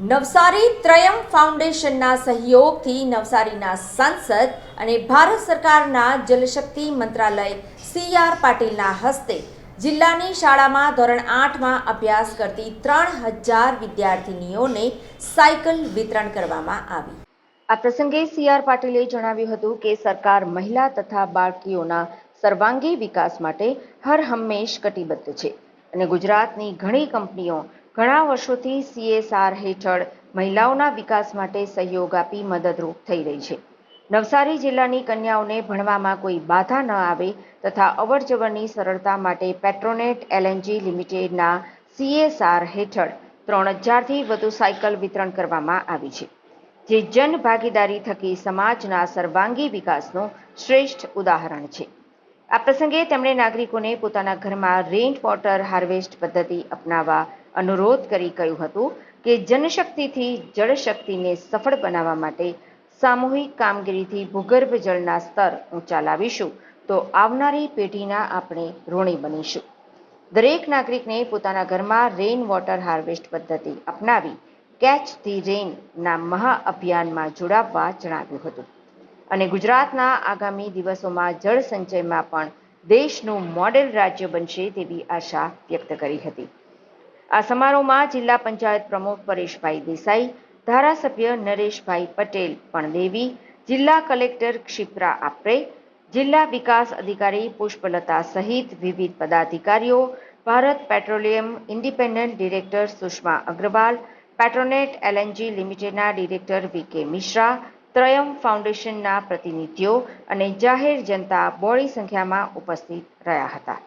નવસારી ત્રયમ ફાઉન્ડેશનના સહયોગથી નવસારીના સાંસદ અને ભારત સરકારના જલશક્તિ મંત્રાલય સી આર પાટીલના હસ્તે જિલ્લાની શાળામાં ધોરણ આઠમાં અભ્યાસ કરતી ત્રણ હજાર વિદ્યાર્થિનીઓને સાયકલ વિતરણ કરવામાં આવી. આ પ્રસંગે સી આર પાટીલે જણાવ્યું હતું કે સરકાર મહિલા તથા બાળકીઓના સર્વાંગી વિકાસ માટે હર હંમેશ કટિબદ્ધ છે. અને ગુજરાતની ઘણી કંપનીઓ ઘણા વર્ષોથી સીએસઆર હેઠળ મહિલાઓના વિકાસ માટે સહયોગ આપી મદદરૂપ થઈ રહી છે. નવસારી જિલ્લાની કન્યાઓને ભણવામાં કોઈ બાધા ન આવે તથા અવરજવરની સરળતા માટે પેટ્રોનેટ એલએનજી લિમિટેડના સીએસઆર હેઠળ ત્રણ હજારથી વધુ સાયકલ વિતરણ કરવામાં આવી છે. જે જન ભાગીદારી થકી સમાજના સર્વાંગી વિકાસનું શ્રેષ્ઠ ઉદાહરણ છે. આ પ્રસંગે તેમણે નાગરિકોને પોતાના ઘરમાં રેઇન વોટર હાર્વેસ્ટ પદ્ધતિ અપનાવવા અનુરોધ કરી કહ્યું હતું કે જનશક્તિથી જળશક્તિને સફળ બનાવવા માટે સામૂહિક કામગીરીથી ભૂગર્ભ જળના સ્તર ઊંચા લાવીશું તો આવનારી પેઢીના આપણે ઋણી બનીશું. દરેક નાગરિકને પોતાના ઘરમાં રેઇન વોટર હાર્વેસ્ટ પદ્ધતિ અપનાવી, કેચ ધી રેઇન ના મહાઅભિયાનમાં જોડાવવા જણાવ્યું હતું. અને ગુજરાતના આગામી દિવસોમાં જળ સંચયમાં પણ દેશનું મોડેલ રાજ્ય બનશે તેવી આશા વ્યક્ત કરી હતી. આ સમારોહમાં જિલ્લા પંચાયત પ્રમુખ પરેશભાઈ દેસાઈ, ધારાસભ્ય નરેશભાઈ પટેલ પણ દેવી જિલ્લા કલેક્ટર ક્ષિપ્રા આપરે, જિલ્લા વિકાસ અધિકારી પુષ્પલતા સહિત વિવિધ પદાધિકારીઓ, Bharat petroleum independent director Sushma Agrawal, Petronet LNG લિમિટેડના ડિરેક્ટર વી કે મિશ્રા ત્રયમ ફાઉન્ડેશનના પ્રતિનિધિઓ અને જાહેર જનતા બોડી સંખ્યામાં ઉપસ્થિત રહ્યા હતા.